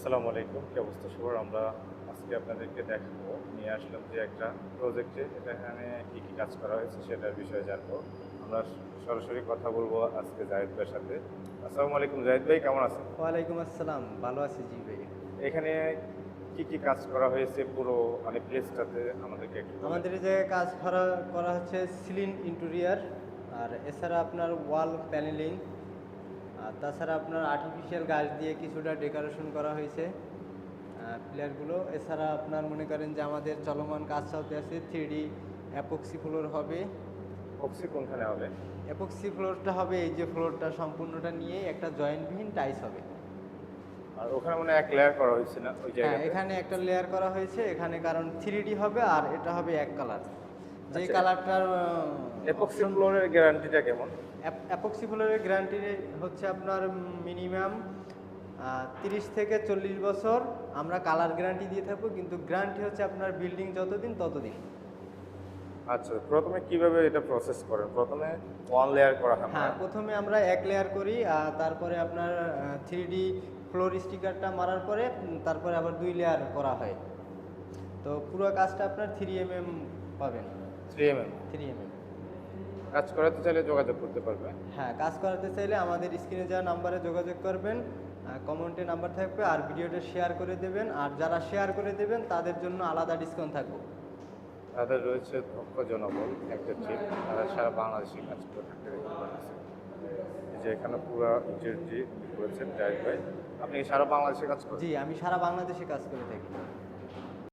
আসসালামু আলাইকুম। কি অবস্থা? সবার আমরা আজকে আপনাদেরকে দেখাবো। নিয়ে আসলাম যে একটা প্রজেক্টে এটা এখানে কী কী কাজ করা হয়েছে সেটার বিষয়ে জানব। আমরা সরাসরি কথা বলব আজকে জাহিদ ভাইয়ের সাথে। আসসালামু আলাইকুম জাহিদ ভাই কেমন আছেন? ওয়ালাইকুম আসসালাম। ভালো আছি জি ভাই। এখানে কি কি কাজ করা হয়েছে পুরো মানে প্লেসটাতে আমাদেরকে। আমাদের যে কাজ করা করা হচ্ছে সিলিন ইন্টেরিয়ার আর এছাড়া আপনার ওয়াল প্যানেলিং তাছাড়া আপনার আর্টিফিশিয়াল গাছ দিয়ে কিছুটা ডেকোরেশন করা হয়েছে প্লেয়ারগুলো এছাড়া আপনার মনে করেন যে আমাদের চলমান কাজ চলতে আছে থ্রি ডি অ্যাপক্সি ফ্লোর হবে। অক্সি কোনখানে হবে? অ্যাপক্সি ফ্লোরটা হবে এই যে ফ্লোরটা সম্পূর্ণটা নিয়ে একটা জয়েন্টবিহীন টাইস হবে। আর ওখানে মানে এক লেয়ার করা হয়েছে না? ওই হ্যাঁ জায়গায় এখানে একটা লেয়ার করা হয়েছে এখানে কারণ থ্রি হবে আর এটা হবে এক কালার যে। কালারটার এপক্সি ফ্লোরের গ্যারান্টিটা কেমন? অ্যাপক্সি ফ্লোরের গ্যারান্টি হচ্ছে আপনার মিনিমাম তিরিশ থেকে চল্লিশ বছর। আমরা কালার গ্যারান্টি দিয়ে থাকব কিন্তু গ্যারান্টি হচ্ছে আপনার বিল্ডিং যতদিন ততদিন। আচ্ছা প্রথমে কীভাবে এটা প্রসেস করেন? প্রথমে ওয়ান লেয়ার করা হয়। হ্যাঁ প্রথমে আমরা এক লেয়ার করি আর তারপরে আপনার থ্রি ডি ফ্লোর স্টিকারটা মারার পরে তারপরে আবার দুই লেয়ার করা হয়। তো পুরো কাজটা আপনার থ্রি এম এম পাবেন। Three M M three M M কাজ করাতে চাইলে যোগাযোগ করতে পারবে। হ্যাঁ কাজ করাতে চাইলে আমাদের স্ক্রিনে যাওয়া নাম্বারে যোগাযোগ করবেন কমেন্টে নাম্বার থাকবে আর ভিডিওটা শেয়ার করে দেবেন আর যারা শেয়ার করে দেবেন তাদের জন্য আলাদা ডিসকাউন্ট থাকবে। তাদের রয়েছে দক্ষ জনবল একটা টিম তারা সারা বাংলাদেশে কাজ করে থাকতে যে এখানে পুরো ইন্টারজি করেছেন ভাই আপনি সারা বাংলাদেশে কাজ করেন? জি আমি সারা বাংলাদেশে কাজ করে থাকি।